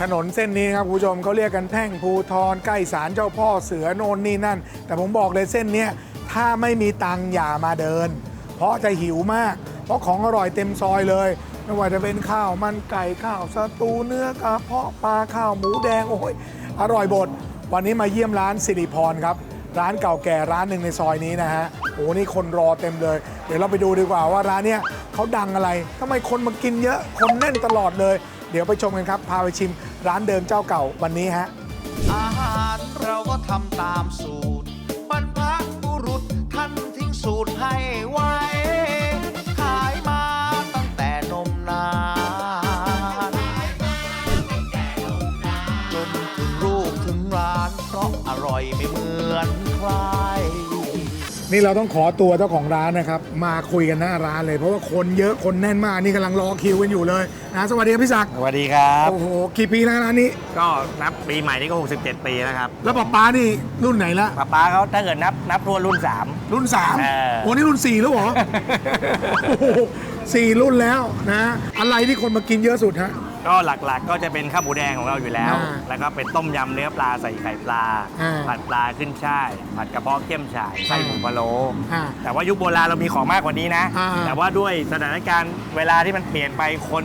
ถนนเส้นนี้ครับคุณผู้ชมเขาเรียกกันแท่งภูทรใกล้ศาลเจ้าพ่อเสือโนนนี่นั่น แต่ผมบอกเลยเส้นนี้ถ้าไม่มีตังอย่ามาเดิน เพราะจะหิวมาก เพราะของอร่อยเต็มซอยเลย ไม่ว่าจะเป็นข้าวมันไก่ข้าวสตูเนื้อกระเพาะปลาข้าวหมูแดงโอ้ยอร่อยบดวันนี้มาเยี่ยมร้านสิริพรครับร้านเก่าแก่ร้านหนึ่งในซอยนี้นะฮะโอ้นี่คนรอเต็มเลย เดี๋ยวเราไปดูดีกว่าว่าร้านเนี้ยเขาดังอะไรทำไมคนมากินเยอะคนแน่นตลอดเลย เดี๋ยวไปชมกันครับ พาไปชิมร้านเดิมเจ้าเก่าวันนี้ฮะ อาหารเราก็ทำตามสูตร บรรพบุรุษท่านทิ้งสูตรให้ไว้ นี่เราต้องขอตัวเจ้าของร้านนะครับ มาคุยกันหน้าร้านเลยเพราะว่าคนเยอะคนแน่นมากนี่กำลังรอคิวกันอยู่เลยนะสวัสดีครับพี่ศักดิ์สวัสดีครับ โอ้โหกี่ปีแล้วร้านนี้ ก็นับปีใหม่นี่ก็ 67 ปีแล้วครับแล้วป๊าป๊านี่รุ่นไหนละป้าป้าเขาถ้าเกิดนับนับรวมรุ่นรุ่นสามเออโอ้นี่รุ่นสี่แล้วเหรอ โอ้โหสี่รุ่นแล้วนะ อะไรที่คนมากินเยอะสุดฮะ3 ก็หลักๆก็จะเป็นข้าวหมูแดงของเราอยู่แล้ว อ่าแล้วก็เป็นต้มยำเนื้อปลาใส่ไข่ปลา อ่าผัดปลาขึ้นช่าย ผัดกระเพาะเข้มฉ่ายไส้หมูพะโล้อ่าแต่ว่ายุคโบราณเรามีของมากกว่านี้นะ อ่าแต่ว่าด้วยสถานการณ์เวลาที่มันเปลี่ยนไปคน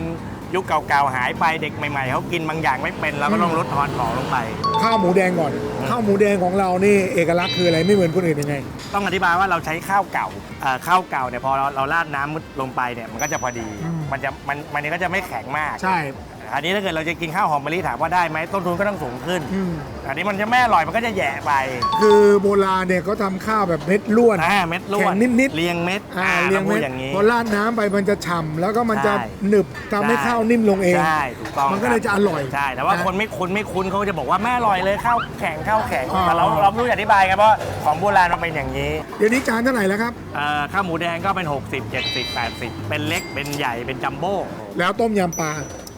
ยุคเก่าๆหายไปเด็กใหม่ๆเขากินบางอย่างไม่เป็นเราก็ต้องลดทอนของลงไป ข้าวหมูแดงก่อน ข้าวหมูแดงของเรานี่เอกลักษณ์คืออะไรไม่เหมือนคนอื่นยังไง ต้องอธิบายว่าเราใช้ข้าวเก่าเอ่อข้าวเก่าเนี่ยพอเราเราราดน้ำลงไปเนี่ยมันก็จะพอดีอืมมันจะมันมันก็จะไม่แข็งมาก ใช่ อันนี้ถ้าเกิดเราจะกินข้าวหอมมะลิถามว่าได้ไหมต้นทุนก็ต้องสูงขึ้น อืม อันนี้มันจะไม่อร่อยมันก็จะแย่ไปคือโบราณเนี่ยเขาทำข้าวแบบเม็ดล้วน อ่าเม็ดล้วนแข็งนิดๆ เรียงเม็ดอ่าอ่าเรียงต้องพูเม็ดดอย่างนี้ พอราดน้ำไปมันจะฉ่ำแล้วก็มันจะใช่ หนึบทำให้ใช่ข้าวนิ่มลงเอง ใช่ถูกต้องมันก็เลยจะอร่อยใช่แต่ว่านะคนไม่คุ้นไม่คุ้นเขาก็จะบอกว่าไม่อร่อยเลยข้าวแข็งข้าวแข็งอ๋อ แต่เราเราไม่รู้จะอธิบายกันเพราะของโบราณมันเป็นอย่างนี้เดี๋ยวนี้จานเท่าไหร่แล้วครับเอ่อข้าวหมูแดงก็เป็น 60 70 80 เป็นเล็กเป็นใหญ่เป็นจัมโบ้แล้วต้มยำปลา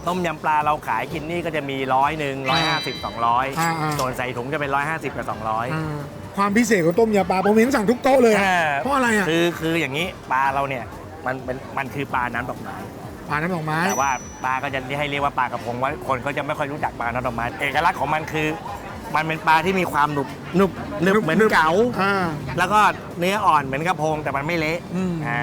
ต้มยำปลาเราขายกินนี่ก็จะมีร้อยหนึ่งร้อยห้าสิบสองร้อยอ่าอ่า ส่วนใส่ถุงจะเป็นร้อยห้าสิบกับสองร้อย อ่าความพิเศษของต้มยำปลาผมเห็นสั่งทุกโต๊ะเลยอะเพราะอะไรอะคือคืออย่างนี้ปลาเราเนี่ยมันเป็นมันคือปลาน้ำดอกไม้ ปลาน้ำดอกไม้ แต่ว่าปลาก็จะให้เรียกว่าปลากระพงว่าคนเขาจะไม่ค่อยรู้จักปลาน้ำดอกไม้เอกลักษณ์ของมันคือ มันเป็นปลาที่มีความหนุบหนุบหนึบเหมือนเก๋าอ่าแล้วก็เนื้ออ่อนเหมือนกระพงแต่มันไม่เละอืมอ่า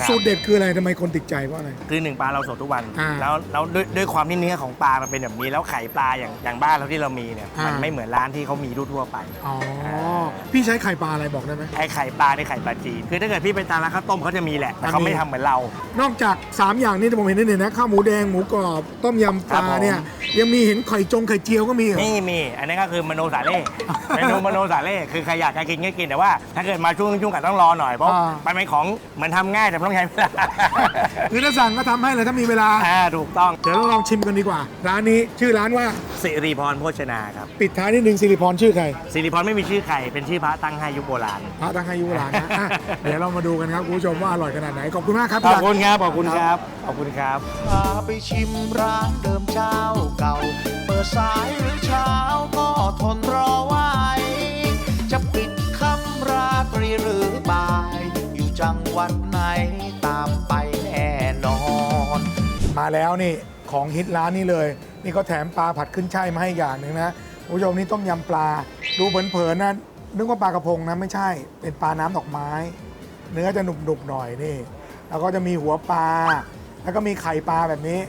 ครับ สูตรเด็ดคืออะไรทำไมคนติดใจเพราะอะไร คือหนึ่งปลาเราสดทุกวัน อ่าแล้วแล้วด้วยด้วยความที่เนื้อของปลามันเป็นแบบนี้ แล้วไข่ปลาอย่างอย่างบ้านเราที่เรามีเนี่ยมันอ่าไม่เหมือนร้านที่เขามีทั่วๆไป อ๋อ พี่ใช้ไข่ปลาอะไรบอกได้ไหม ไอ้ไข่ปลาในไข่ปลาจีนคือถ้าเกิดพี่ไปตามร้านข้าวต้มเขาจะมีแหละ แต่เขาไม่ทำเหมือนเรา นอกจาก 3 อย่างนี้ที่ผมเห็นนี่นะข้าวหมูแดงหมูกรอบ ต้มยำปครัลาบผม เนี่ย ยังมีเห็นไข่จงไข่เจียวก็มีเหรอ นี่มี อันนี้ก็คือมโนสาเล่ เมนูมโนสาเล่คือใครอยากจะกินก็กินแต่ว่า ถ้าเกิดมาช่วงช่วงกันต้องรอหน่อยเพราะอ่ามันเป็นของเหมือนทำง่ายแต่มันต้องใช้เวลาคือถ้าสั่งก็ทำให้เลยถ้ามีเวลา อ่าถูกต้องเดี๋ยวเราลองชิมกันดีกว่า ร้านนี้ชื่อร้านว่าสิริพรโภชนาครับปิดท้ายนิดนึงสิริพรชื่อใครสิริพรไม่มีชื่อใครเป็นชื่อพระตั้งให้ยุคโบราณพระตั้งให้ยุวราชนะอะเดี๋ยวเรามาดูกันครับคุณผู้ชมว่าอร่อยขนาดไหนขอบคุณมากครับขอบพี่คุณศักดิ์ครับขอบคุณครับขอบคุณครับ พาไปชิมร้านเดิมเจ้าเก่า เปิด สายหรือเช้าก็ทนรอไว้ จะปิดคำราตรีหรือบ่าย อยู่จังหวัดไหนตามไปแน่นอน มาแล้วนี่ของฮิตร้านนี้เลย นี่เขาแถมปลาผัดขึ้นช่ายมาให้อย่างหนึ่งนะผู้ชมนี่ต้มยำปลา ดูเผินๆนะนึกว่าปลากระพงนะไม่ใช่ เป็นปลาน้ำดอกไม้ เนื้อจะหนุบๆหน่อยนี่ แล้วก็จะมีหัวปลา แล้วก็มีไข่ปลาแบบนี้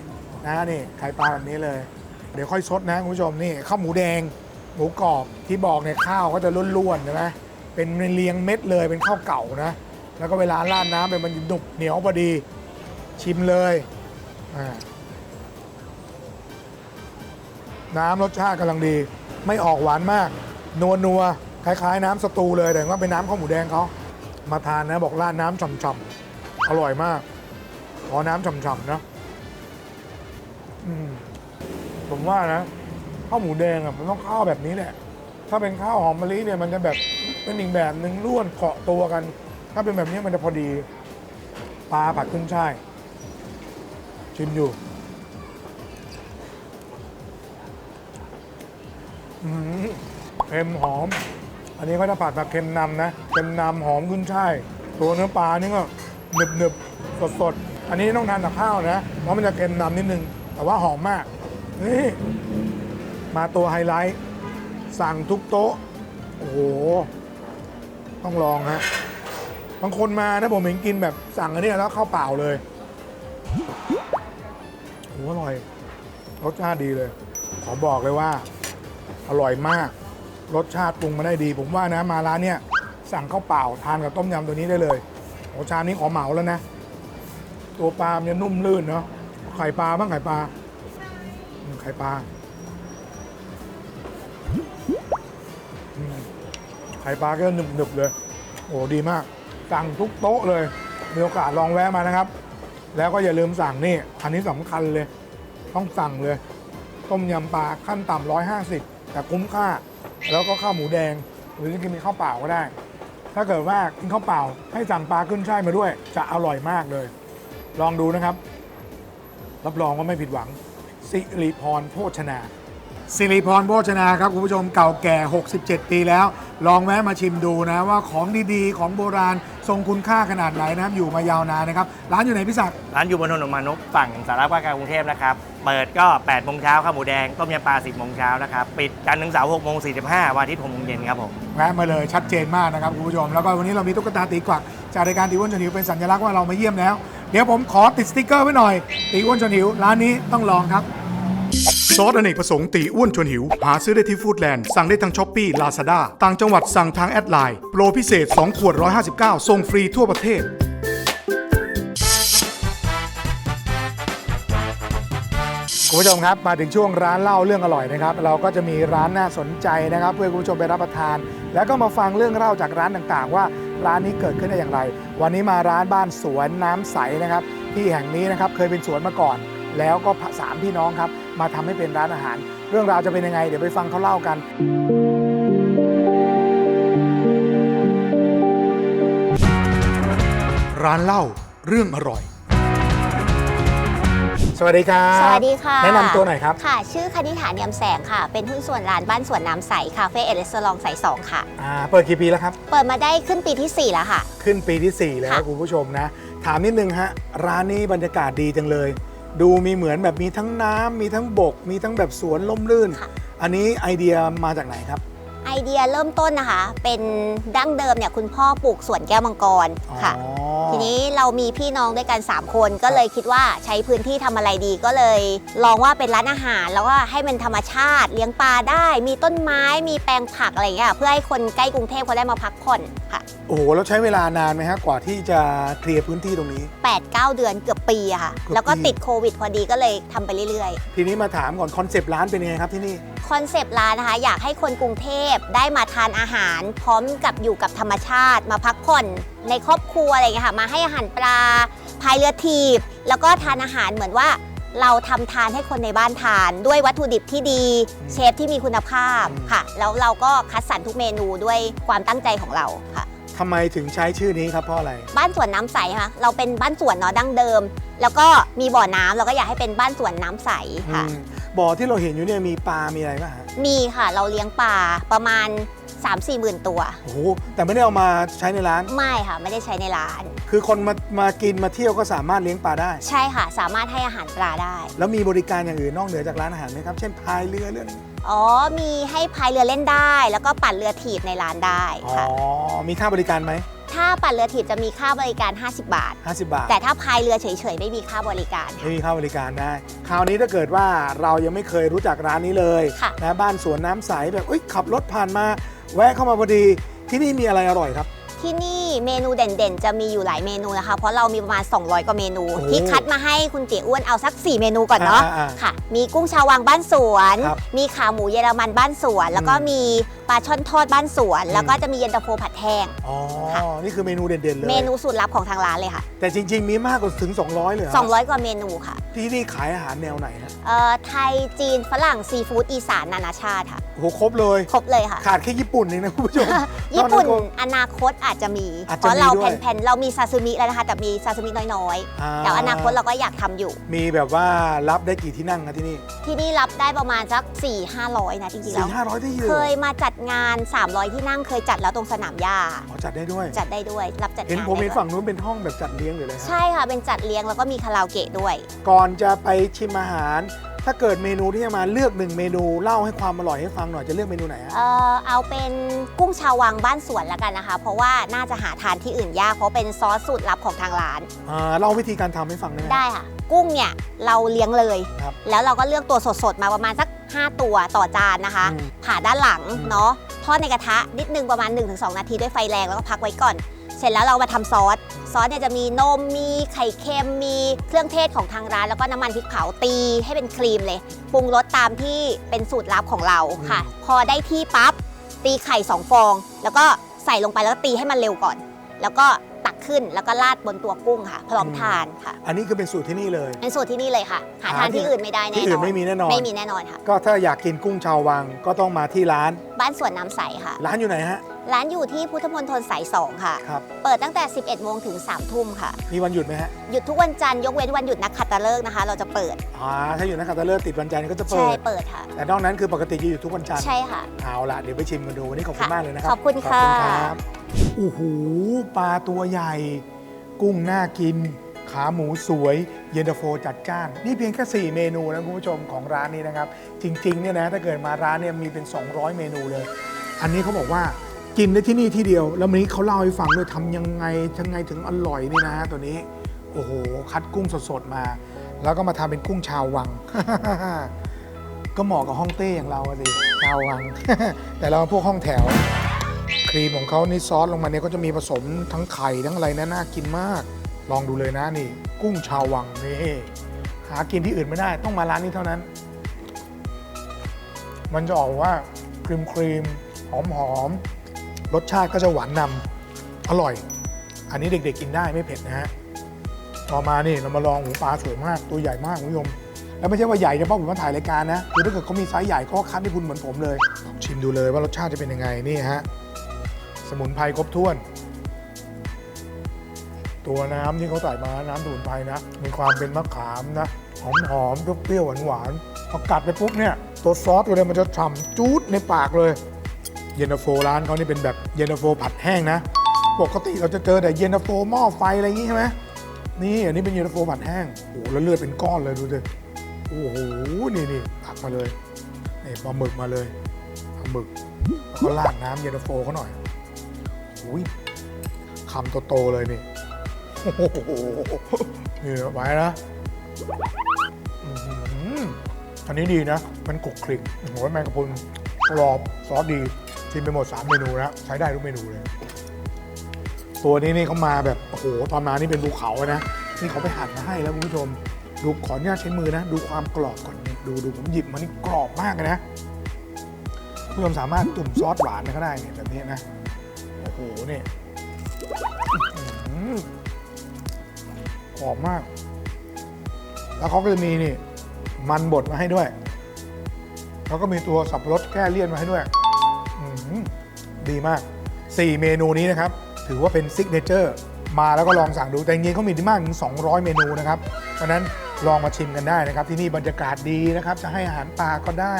นะนี่ไข่ปลาแบบนี้เลย เดี๋ยวค่อยซดนะคุณผู้ชมนี่ข้าวหมูแดง หมูกรอบที่บอกเนี่ยข้าวก็จะล้วนๆใช่ไหมเป็นเรียงเม็ดเลยเป็นข้าวเก่านะ แล้วก็เวลาราดน้ำไปมันหนุบเหนียวพอดีชิมเลยอ่าน้ำรสชาติกำลังดีไม่ออกหวานมาก นัวนัวๆคล้ายๆ น้ำสตูเลยแต่ว่าเป็นน้ำข้าวหมูแดงเขามาทานนะบอกราดน้ำฉ่ำๆอร่อยมากขอน้ำฉ่ำๆนะอืม ผมว่านะข้าวหมูแดงอะมันต้องข้าวแบบนี้แหละ ถ้าเป็นข้าวหอมมะลิเนี่ยมันจะแบบเป็นอีกแบบหนึ่งร่วนเกาะตัวกัน ถ้าเป็นแบบนี้มันจะพอดีปลาผัดขึ้นช่ายชิมอยู่อืมเค็มหอม อันนี้ก็จะผัดแบบเค็มนำนะเค็มนำหอมขึ้นช่ายตัวเนื้อปลานี่ก็หนึบหนึบสดสดๆอันนี้ต้องทานกับข้าวนะเพราะมันจะเค็มนำนิดนึง แต่ว่าหอมมาก นี่มาตัวไฮไลท์ สั่งทุกโต๊ะ โอ้โห ต้องลองฮะ บางคนมานะผมเห็นกินแบบสั่งอันนี้แล้วข้าวเปล่าเลยโอ้โหอร่อยรสชาติดีเลย ขอบอกเลยว่า อร่อยมาก รสชาติปรุงมาได้ดี ผมว่านะมาร้านเนี้ยสั่งข้าวเปล่าทานกับต้มยำตัวนี้ได้เลยโอ้ชามนี้ขอเหมาแล้วนะ ตัวปลามันจะนุ่มลื่นเนาะไข่ปลาบ้างไข่ปลา อืมไข่ปลาไข่ปลาก็หนึบๆเลย โอ้ดีมาก สั่งทุกโต๊ะเลย มีโอกาสลองแวะมานะครับ แล้วก็อย่าลืมสั่งนี่ อันนี้สำคัญเลย ต้องสั่งเลย ต้มยำปลาขั้นต่ำร้อยห้าสิบแต่คุ้มค่า แล้วก็ข้าวหมูแดง หรือจะกินเป็นข้าวเปล่าก็ได้ ถ้าเกิดว่ากินข้าวเปล่า ให้สั่งปลาขึ้นช่ายมาด้วย จะอร่อยมากเลย ลองดูนะครับ รับรองว่าไม่ผิดหวัง สิริพรโภชนา สิริพรโภชนาครับคุณผู้ชมเก่าแก่ 67 ปีแล้ว ลองแวะมาชิมดูนะว่าของดีๆ ของโบราณทรงคุณค่าขนาดไหนนะครับอยู่มายาวนานนะครับ ร้านอยู่ไหนพี่ศักดิ์ร้านอยู่บนถนนมานพฝั่งสารพัดกลางกรุงเทพนะครับ เปิดก็8โมงเช้าข้าวหมูแดง ต้มยำปลา 10โมงเช้านะครับ ปิดจันทร์ถึงเสาร์6โมง45วันอาทิตย์6โมงเย็นครับผมแวะมาเลยชัดเจนมากนะครับคุณผู้ชม แล้วก็วันนี้เรามีตุ๊กตาตีกวักจากรายการตีอ้วนชวนหิวเป็นสัญลักษณ์ว่าเรามาเยี่ยมแล้วเดี๋ยวผมขอติดสติ๊กเกอร์ไว้หน่อย ตีอ้วนชวนหิว ร้านนี้ต้องลองครับ ซอสอเนกประสงค์ตีอ้วนชวนหิว หาซื้อได้ที่ฟู้ดแลนด์ สั่งได้ทางช้อปปี้ลาซาด้าต่างจังหวัดสั่งทางแอดไลน์โปรพิเศษ 2 ขวด 159ส่งฟรีทั่วประเทศคุณผู้ชมครับมาถึงช่วงร้านเล่าเรื่องอร่อยนะครับ เราก็จะมีร้านน่าสนใจนะครับ เพื่อคุณผู้ชมไปรับประทาน แล้วก็มาฟังเรื่องเล่าจากร้านต่างๆ ว่า ร้านนี้เกิดขึ้นได้อย่างไร วันนี้มาร้านบ้านสวนน้ำใสนะครับ ที่แห่งนี้นะครับเคยเป็นสวนมาก่อน แล้วก็สามพี่น้องครับ มาทำให้เป็นร้านอาหาร เรื่องราวจะเป็นยังไง เดี๋ยวไปฟังเขาเล่ากันร้านเล่าเรื่องอร่อย สวัสดีครับสวัสดีค่ะแนะนำตัวหน่อยครับค่ะ ชื่อคณิษฐาเนียมแสงค่ะ เป็นหุ้นส่วนร้านบ้านสวนน้ำใสคาเฟ่เอเลสลองใสสองค่ะ อ่าเปิดกี่ปีแล้วครับ เปิดมาได้ขึ้นปีที่ 4 แล้วค่ะ ขึ้นปีที่ 4 แล้วค่ะ คุณผู้ชมนะ ถามนิดนึงฮะ ร้านนี้บรรยากาศดีจังเลย ดูมีเหมือนแบบมีทั้งน้ำมีทั้งบก มีทั้งแบบสวนล่มลื่น อันนี้ไอเดียมาจากไหนครับ ไอเดียเริ่มต้นนะคะ เป็นดั้งเดิมเนี่ยคุณพ่อปลูกสวนแก้วมังกรค่ะ อ๋อ ทีนี้เรามีพี่น้องด้วยกัน 3 คนก็เลยคิดว่าใช้พื้นที่ทำอะไรดีก็เลย ลองว่าเป็นร้านอาหาร แล้วก็ให้มันธรรมชาติ เลี้ยงปลาได้ มีต้นไม้มีแปลงผักอะไรอย่างเงี้ยเพื่อให้คนใกล้กรุงเทพเขาได้มาพักผ่อนค่ะ โอ้โหแล้วใช้เวลานานไหมฮะกว่าที่จะเคลียร์พื้นที่ตรงนี้ 8-9 เดือนเกือบปีอะค่ะ เกือบปี แล้วก็ติดโควิดพอดีก็เลยทำไปเรื่อยทีนี้มาถามก่อนคอนเซปต์ร้านเป็นยังไงครับที่นี่ ๆ คอนเซปต์ร้านนะคะ อยากให้คนกรุงเทพได้มาทานอาหาร พร้อมกับอยู่กับธรรมชาติ มาพักผ่อนในครอบครัวอะไรอย่างเงี้ยค่ะมาให้อาหารปลาพายเรือถีบ แล้วก็ทานอาหารเหมือนว่า เราทำทานให้คนในบ้านทาน ด้วยวัตถุดิบที่ดี เชฟที่มีคุณภาพค่ะ แล้วเราก็คัดสรรทุกเมนูด้วยความตั้งใจของเราค่ะ ทำไมถึงใช้ชื่อนี้ครับเพราะอะไร บ้านสวนน้ำใสค่ะ เราเป็นบ้านสวนเนาะดั้งเดิม แล้วก็มีบ่อน้ำเราก็อยากให้เป็นบ้านสวนน้ำใสค่ะ อืม บ่อที่เราเห็นอยู่เนี่ยมีปลา มีอะไรบ้างฮะมีค่ะเราเลี้ยงปลาประมาณ 3 4หมื่นตัว โอ้โห แต่ไม่ได้เอามาใช้ในร้าน ไม่ค่ะไม่ได้ใช้ในร้าน คือคนมามากินมาเที่ยวก็สามารถเลี้ยงปลาได้ ใช่ค่ะ สามารถให้อาหารปลาได้ แล้วมีบริการอย่างอื่นนอกเหนือจากร้านอาหารไหมครับ เช่นพายเรือเรื่องนี้อ๋อ มีให้พายเรือเล่นได้ แล้วก็ปั่นเรือถีบในร้านได้อ๋อ ค่ะ มีค่าบริการไหม ถ้าปั่นเรือถีบจะมีค่าบริการ 50 บาท 50 บาทแต่ถ้าพายเรือเฉยๆ ไม่มีค่าบริการ ไม่มีค่าบริการได้ คราวนี้ถ้าเกิดว่าเรายังไม่เคยรู้จักร้านนี้เลยค่ะ นะบ้านสวนน้ำใสแบบเอ้ยขับรถผ่านมา แวะเข้ามาพอดีที่นี่มีอะไรอร่อยครับ ที่นี่เมนูเด่นๆ จะมีอยู่หลายเมนูนะคะ เพราะเรามีประมาณ 200 กว่าเมนู โอ้ที่คัดมาให้คุณเตี๋ยอ้วนเอาสัก 4 เมนูก่อนเนาะอ่าๆๆค่ะ มีกุ้งชาววังบ้านสวน ครับมีขาหมูเยอรมันบ้านสวน แล้วก็อืมมีปลาช่อนทอดบ้านสวน อืม แล้วก็จะมีเย็นตาโฟผัดแห้ง อ๋อ ค่ะ นี่คือเมนูเด่นๆเลย เมนูสูตรลับของทางร้านเลยค่ะ แต่จริง ๆ มีมากกว่าถึง 200 เลยเหรอ200 กว่าเมนูค่ะที่นี่ขายอาหารแนวไหนฮะเอ่อไทยจีนฝรั่งซีฟู้ดอีสานนานาชาติค่ะ โอ้โหครบเลย ครบเลยค่ะ ขาดแค่ญี่ปุ่นเองนะคุณผู้ชมญี่ปุ่นนอกอนาคตอาจจะมี อาจเพจะราะเรามีด้วย แผ่นๆเรามีซาซิมิแล้วนะคะ แต่มีซาซิมิน้อยอ่าๆแต่อนาคตเราก็อยากทำอยู่ มีแบบว่ารับได้กี่ที่นั่งนะที่นี่ที่นี่รับได้ประมาณสัก 4 500 นะจริงๆแล้สี่ว ห้าร้อยที่ยืเคยมาจัดงาน 300 ที่นั่งเคยจัดแล้วตรงสนามหญ้าอ๋อจัดได้ด้วย จัดได้ด้วย รับจัดเห็นงานผมเห็นได้ด้วยฝั่งนู้นเป็นห้องแบบจัดเลี้ยงหรืออะไรฮะใช่ค่ะเป็นจัดเลี้ยงแล้วก็มีคาราโอเกะด้วย ก่อนจะไปชิมอาหาร ถ้าเกิดเมนูที่จะมาเลือกหนึ่งเมนูเล่าให้ความอร่อยให้ฟังหน่อยจะเลือกเมนูไหนฮะเอ่อเอาเป็นกุ้งชาววังบ้านสวนแล้วกันนะคะ เพราะว่าน่าจะหาทานที่อื่นยากเพราะเป็นซอสสูตรลับของทางร้าน อ่าเล่าวิธีการทำให้ฟังได้ไหม ได้ค่ะ กุ้งเนี่ยเราเลี้ยงเลย ครับแล้วเราก็เลือกตัวสดๆ มาประมาณสัก 5 ตัวต่อจานนะคะ อืมผ่าด้านหลังอืมเนาะทอดในกระทะนิดนึงประมาณ 1-2 นาทีด้วยไฟแรงแล้วก็พักไว้ก่อนเส ร็จแล้วเรามาทำซอส ซอสเนี่ยจะมีนม มีไข่เค็ม มีเครื่องเทศของทางร้าน แล้วก็น้ำมันพริกเผาตีให้เป็นครีมเลย ปรุงรสตามที่เป็นสูตรลับของเราค่ะ พอได้ที่ปั๊บ ตีไข่2ฟอง แล้วก็ใส่ลงไปแล้วก็ตีให้มันเร็วก่อน แล้วก็ตักขึ้นแล้วก็ราดบนตัวกุ้งค่ะ พร้อมทานค่ะ อันนี้คือเป็นสูตรที่นี่เลย เป็นสูตรที่นี่เลยค่ะ หาหาทานที่ที่อื่นไม่ได้แน่นอนที่อื่นไม่มีแน่นอน ไม่มีแน่นอนค่ะ ก็ถ้าอยากกินกุ้งชาววังก็ต้องมาที่ร้าน บ้านสวนน้ำใสค่ะ ร้านอยู่ไหนฮะ ร้านอยู่ที่พุทธมณฑลสาย2ค่ะ ครับ เปิดตั้งแต่ 11โมงถึง3ทุ่มค่ะ มีวันหยุดไหมฮะหยุดทุกวันจันทร์ยกเว้นวันหยุดนักขัตฤกษ์นะคะ เราจะเปิด อ่าถ้าอยู่นักขัตฤกษ์ติดวันจันทร์ก็จะเปิใช่ด เปิดค่ะ แต่นอกนั้นคือปกติจะอยู่ทุกวันจันทร์ ใช่ค่ะ เอาละเดี๋ยวไปชิมกันดูวันนี้ขอบคุณค่ะมากเลยนะครับขอบคุณค่ะรับโอ้โหปลาตัวใหญ่ กุ้งน่ากิน ขาหมูสวย เย็นตาโฟจัดจ้าน นี่เพียงแค่ 4 เมนูนะคุณผู้ชมของร้านนี้นะครับ จริงๆเนี่ยนะถ้าเกิดมาร้านเนี่ยมีเป็น 200 เมนูเลย อันนี้เขาบอกว่า กินได้ที่นี่ที่เดียว แล้ววันนี้เขาเล่าให้ฟังด้วยทำยังไงยังไงถึงอร่อยนี่นะฮะตัวนี้ โอ้โห คัดกุ้งสดๆมา แล้วก็มาทำเป็นกุ้งชาววัง ก็เหมาะกับห้องเต้อย่างเราอะสิชาววัง แต่เราพวกห้องแถว ครีมของเขานี่ซอสลงมาเนี่ยก็จะมีผสมทั้งไข่ทั้งอะไรนะน่ากินมาก ลองดูเลยนะนี่ กุ้งชาววังนี่หากินที่อื่นไม่ได้ ต้องมาร้านนี้เท่านั้น มันจะออกว่าครีมครีมหอมหอมๆ รสชาติก็จะหวานนำอร่อย อันนี้เด็กๆกินได้ไม่เผ็ดนะฮะต่อมานี่เรามาลองหมูปลาสวยมากตัวใหญ่มากคุณผู้ชมแล้วไม่ใช่ว่าใหญ่เฉพาะผมมาถ่ายรายการนะคือถ้าเกิดเขามีไซส์ใหญ่เขาก็คัดให้คุณเหมือนผมเลยชิมดูเลยว่ารสชาติจะเป็นยังไงนี่ฮะสมุนไพรครบถ้วน ตัวน้ำที่เขาใส่มาน้ำสมุนไพรนะ มีความเป็นมะขามนะหอมหอมๆเปรี้ยวๆหวานๆพอกัดไปปุ๊บเนี่ย ตัวซอสตัวเนี้มันจะฉ่ำจู๊ดในปากเลย เย็นตาโฟร้านเขานี่เป็นแบบเย็นตาโฟผัดแห้งนะ ปกติเราจะเจอแต่เย็นตาโฟหม้อไฟอะไรอย่างงี้ใช่ไหมนี่อันนี้เป็นเย็นตาโฟผัดแห้งโอ้โหแล้วเลือดเป็นก้อนเลยดูสิโอ้โหนี่นี่ตักมาเลยนี่ปลาหมึกมาเลยปลาหมึกแล้วก็ราดน้ำเย็นตาโฟเขาหน่อยโอ้ยคำโตๆเลยนี่โอ้โหนี่ไว้นะอันนี้ดีนะ มันกรุกคลิกโอ้โหแมงกะพรุนกรอบซอสดี ชิมไปหมด 3 เมนูแล้วใช้ได้ทุกเมนูเลย ตัวนี้นี่เขามาแบบโอ้โหตอนมานี่เป็นภูเขานะนี่เขาไปหั่นมาให้แล้วคุณผู้ชม ดูขออนุญาตใช้มือนะ ดูความกรอบก่อนนี่ดูดูผมหยิบมานี่กรอบมากเลยนะคุณผู้ชมสามารถจุ่มซอสหวานก็ได้เนี่ยแบบนี้นะโอ้โหเนี่ยอื้อหือกรอบมาก แล้วเขาก็จะมีนี่ มันบดมาให้ด้วยแล้วก็มีตัวสับปะรดแก้เลี่ยนมาให้ด้วย ดีมาก 4 เมนูนี้นะครับ ถือว่าเป็นซิกเนเจอร์มาแล้วก็ลองสั่งดูแต่จริงๆเขามีมากถึง 200 เมนูนะครับเพราะฉะนั้นลองมาชิมกันได้นะครับ ที่นี่บรรยากาศดีนะครับ จะให้อาหารปลาก็ได้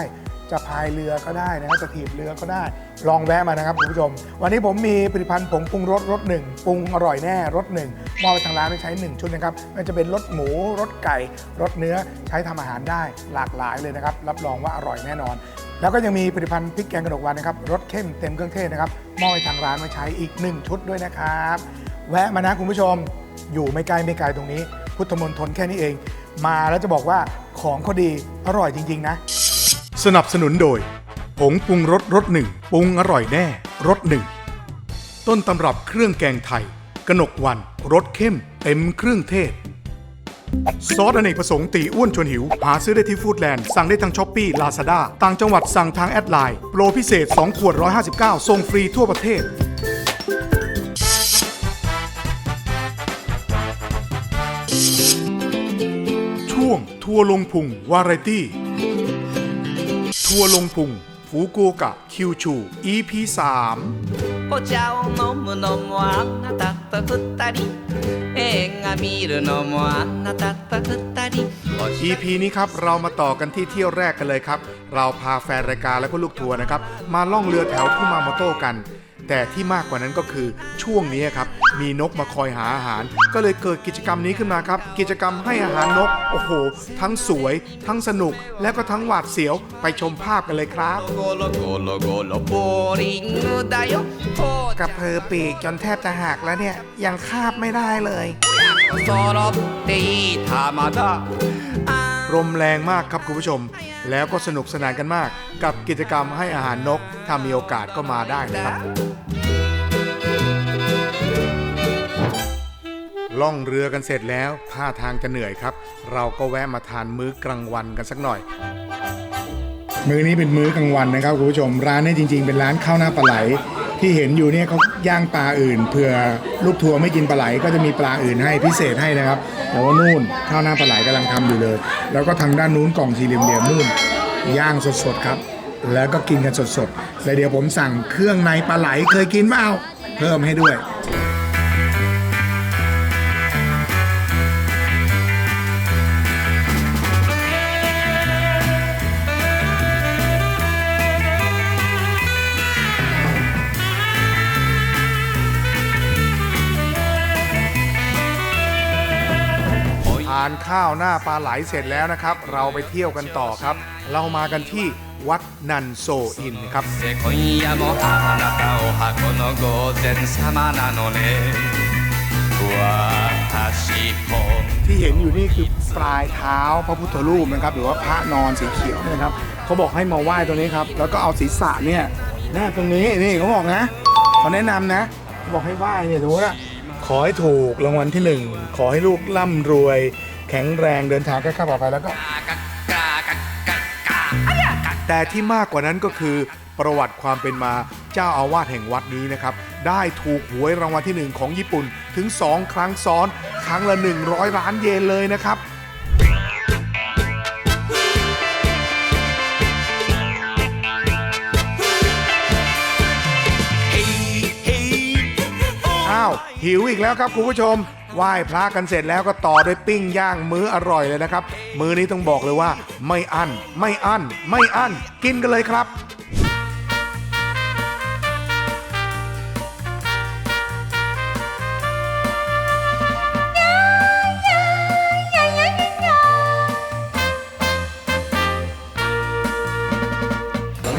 จะพายเรือก็ได้นะครับจะถีบเรือก็ได้ ลองแวะมานะครับคุณผู้ชม วันนี้ผมมีผลิตภัณฑ์ผงปรุงรสรสหนึ่งปรุงอร่อยแน่รสหนึ่งมอบไปทางร้านได้ใช้ 1 ชุดนะครับไม่ว่าจะเป็นรสหมูรสไก่รสเนื้อใช้ทำอาหารได้หลากหลายเลยนะครับ รับรองว่าอร่อยแน่นอน แล้วก็ยังมีผลิตภัณฑ์พริกแกงกระดกวันนะครับรสเข้มเต็มเครื่องเทศนะครับมอบให้ทางร้านมาใช้อีก 1 ชุดด้วยนะครับ แวะมานะคุณผู้ชม อยู่ไม่ไกลไม่ไกลตรงนี้ พุทธมณฑลแค่นี้เอง มาแล้วจะบอกว่าของเขาดีอร่อยจริง ๆ นะ สนับสนุนโดย ผงปรุงรสรสหนึ่งปรุงอร่อยแน่รสหนึ่ง ต้นตำรับเครื่องแกงไทย กนกวันรสเข้ม เต็มเครื่องเทศ ซอสอเนกประสงค์ตีอ้วนชวนหิว หาซื้อได้ที่ฟู้ดแลนด์ สั่งได้ทางช้อปปี้ลาซาด้าต่างจังหวัดสั่งทางแอดไลน์โปรพิเศษ 2 ขวด 159ส่งฟรีทั่วประเทศ ช่วงทัวร์ลงพุงวาไรตี้ ทัวร์ลงพุง ฟูกูกะ คิวชู EP 3お茶を飲むのもあなたと二人映画見るのもあなたと二人お EP นี้ครับ เรามาต่อกันที่เที่ยวแรกกันเลยครับ เราพาแฟนรายการและก็ลูกทัวร์นะครับ มาล่องเรือแถวคุมาโมโต้กัน แต่ที่มากกว่านั้นก็คือช่วงนี้ครับมีนกมาคอยหาอาหาร ก็เลยเกิดกิจกรรมนี้ขึ้นมาครับ กิจกรรมให้อาหารนก โอ้โห ทั้งสวย ทั้งสนุกและก็ทั้งหวาดเสียวไปชมภาพกันเลยครับกับเพอปีกจนแทบจะหักแล้วเนี่ยยังคาบไม่ได้เลยลมแรงมากครับคุณผู้ชม แล้วก็สนุกสนานกันมาก กับกิจกรรมให้อาหารนก ถ้ามีโอกาสก็มาได้นะครับ ล่องเรือกันเสร็จแล้วท่าทางจะเหนื่อยครับ เราก็แวะมาทานมื้อกลางวันกันสักหน่อย มื้อนี้เป็นมื้อกลางวันนะครับคุณผู้ชมร้านนี้จริง ๆ เป็นร้านข้าวหน้าปลาไหล ที่เห็นอยู่เนี่ยเขาย่างปลาอื่นเผื่อลูกทัวร์ไม่กินปลาไหลก็จะมีปลาอื่นให้พิเศษให้นะครับแต่ว่านู่นข้าวหน้าปลาไหลกำลังทำอยู่เลย แล้วก็ทางด้านนู้นกล่องสี่เหลี่ยมๆนู่นย่างสดๆครับ แล้วก็กินกันสดๆแล้วเดี๋ยวผมสั่งเครื่องในปลาไหลเคยกินเปล่าเพิ่มให้ด้วยานข้าวหน้าปลาไหลเสร็จแล้วนะครับ เราไปเที่ยวกันต่อครับ เรามากันที่วัดนันโซอินครับที่เห็นอยู่นี่คือปลายเท้าพระพุทธรูปนะครับ หรือว่าพระนอนสีเขียวนะครับเขาบอกให้มาไหว้ตัวนี้ครับ แล้วก็เอาศีรษะเนี่ยน้าตรงนี้นี่เขาบอกนะเขาแนะนำนะ บอกให้ไหว้เนี่ยสมมติว่าขอให้ถูกรางวัลที่หนึ่งขอให้ลูกร่ำรวย แข็งแรงเดินทางใกล้ๆปลอดภัยแล้วก็ แต่ที่มากกว่านั้นก็คือ ประวัติความเป็นมาเจ้าอาวาสแห่งวัดนี้นะครับ ได้ถูกหวยรางวัลที่หนึ่งของญี่ปุ่นถึง 2 ครั้งซ้อน ครั้งละ 100 ล้านเยนเลยนะครับ อ้าว หิวอีกแล้วครับคุณผู้ชม ไหว้พระกันเสร็จแล้วก็ต่อด้วยปิ้งย่างมื้ออร่อยเลยนะครับ มื้อนี้ต้องบอกเลยว่า ไม่อั้นไม่อั้นไม่อั้นกินกันเลยครับ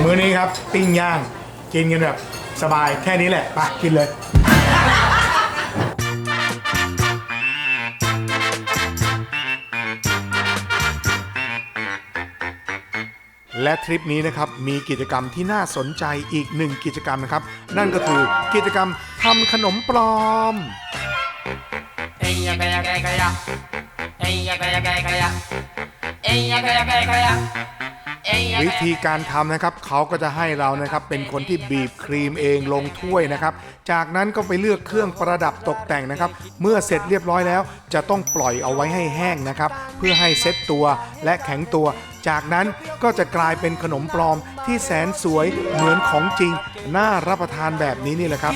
มื้อนี้ครับปิ้งย่างกินกันแบบสบายแค่นี้แหละไปกินเลย และทริปนี้นะครับมีกิจกรรมที่น่าสนใจอีกหนึ่งกิจกรรมนะครับ นั่นก็คือกิจกรรมทำขนมปลอมเอ้ยกะยะกะยะกะยะเอ้ยกะยะกะยะกะยะเอ้ยกะยะกะยะกะยะ やธีการทำนะครับเขาก็จะให้เรานะครับเป็นคนที่บีบครีมเองลงถ้วยนะครับ จากนั้นก็ไปเลือกเครื่องประดับตกแต่งนะครับ เมื่อเสร็จเรียบร้อยแล้ว จะต้องปล่อยเอาไว้ให้แห้งนะครับ เพื่อให้เซ็ตตัวและแข็งตัว จากนั้นก็จะกลายเป็นขนมปลอมที่แสนสวยเหมือนของจริง น่ารับประทานแบบนี้นี่แหละครับ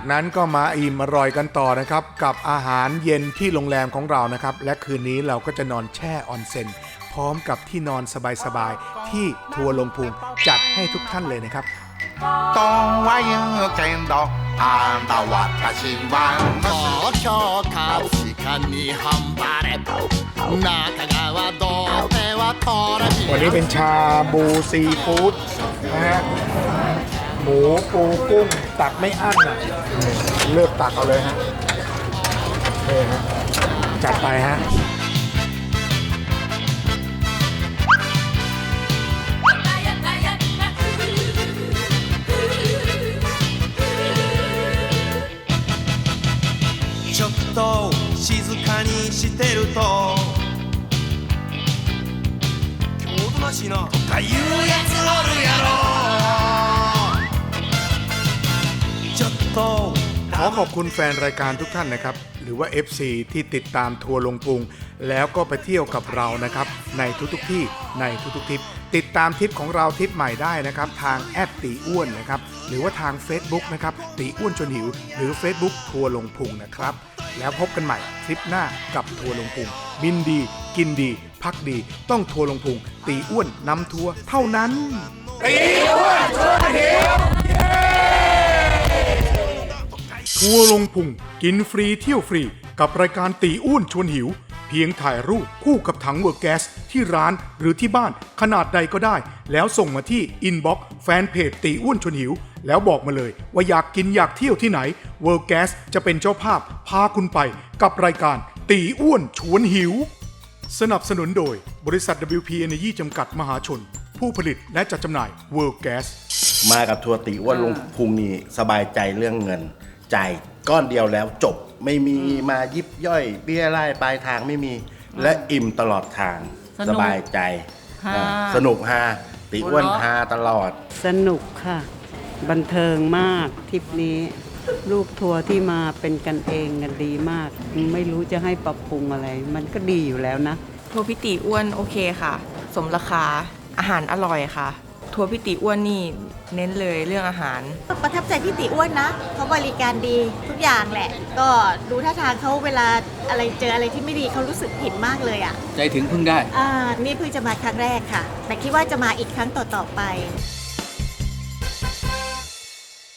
จากนั้นก็มาอิ่มอร่อยกันต่อนะครับ กับอาหารเย็นที่โรงแรมของเรานะครับ และคืนนี้เราก็จะนอนแช่ออนเซ็น พร้อมกับที่นอนสบายๆ ที่ทัวร์ลงพุงจัดให้ทุกท่านเลยนะครับ とは言うけどあんた私は高評価しかにハンバレ中川童貞はトラジ วันนี้เป็นชาบูซีฟู้ดนะฮะ หมูปูกุ้งตักไม่อั้นอะเลือกตักเอาเลยฮะนี่ฮะจัดไปฮะとかにうやつおるやろ ขอขอบคุณแฟนรายการทุกท่านนะครับ หรือว่า FC ที่ติดตามทัวร์ลงพุง แล้วก็ไปเที่ยวกับเรานะครับ ในทุกๆที่ในทุกๆทริป ติดตามทริปของเราทริปใหม่ได้นะครับ ทางแอดตีอ้วนนะครับ หรือว่าทาง Facebook นะครับตีอ้วนจนหิว หรือ Facebook ทัวร์ลงพุงนะครับ แล้วพบกันใหม่ทริปหน้ากับทัวร์ลงพุง บินดี กินดี พักดี ต้องทัวร์ลงพุง ตีอ้วนนำทัวร์เท่านั้น ทัวร์ลงพุงกินฟรีเที่ยวฟรี กับรายการตีอ้วนชวนหิว เพียงถ่ายรูปคู่กับถังเวอร์แก๊สที่ร้านหรือที่บ้านขนาดใดก็ได้ แล้วส่งมาที่อินบ็อกซ์แฟนเพจตีอ้วนชวนหิว แล้วบอกมาเลยว่าอยากกินอยากเที่ยวที่ไหนเวอร์แก๊สจะเป็นเจ้าภาพพาคุณไปกับรายการตีอ้วนชวนหิว สนับสนุนโดยบริษัท WP Energy จำกัดมหาชน ผู้ผลิตและจัดจำหน่าย World Gas มากับทัวร์ติอ้ว่าลงพุงนี่สบายใจเรื่องเงิน จ่ายก้อนเดียวแล้วจบไม่มีมายิบย่อยเบี้ยไล่ปลายทางไม่มี และอิ่มตลอดทางสนุกสบายใจฮา อ่าสนุกฮาติอ้วนหัวเราะฮาตลอด สนุกค่ะ บันเทิงมากทริปนี้ ลูกทัวร์ที่มาเป็นกันเองกันดีมาก ไม่รู้จะให้ปรับปรุงอะไร มันก็ดีอยู่แล้วนะทัวร์พิติอ้วนโอเคค่ะ สมราคาอาหารอร่อยค่ะ ทัวร์พิติอ้วนนี่เน้นเลยเรื่องอาหาร ประทับใจพี่ติอ้วนนะเขาบริการดีทุกอย่างแหละ ก็ดูท่าทางเขาเวลาอะไรเจออะไรที่ไม่ดีเขารู้สึกผิดมากเลยอะ่ะ ใจถึงพึ่งได้ อ่า นี่เพิ่งจะมาครั้งแรกค่ะ แต่คิดว่าจะมาอีกครั้งต่อๆไป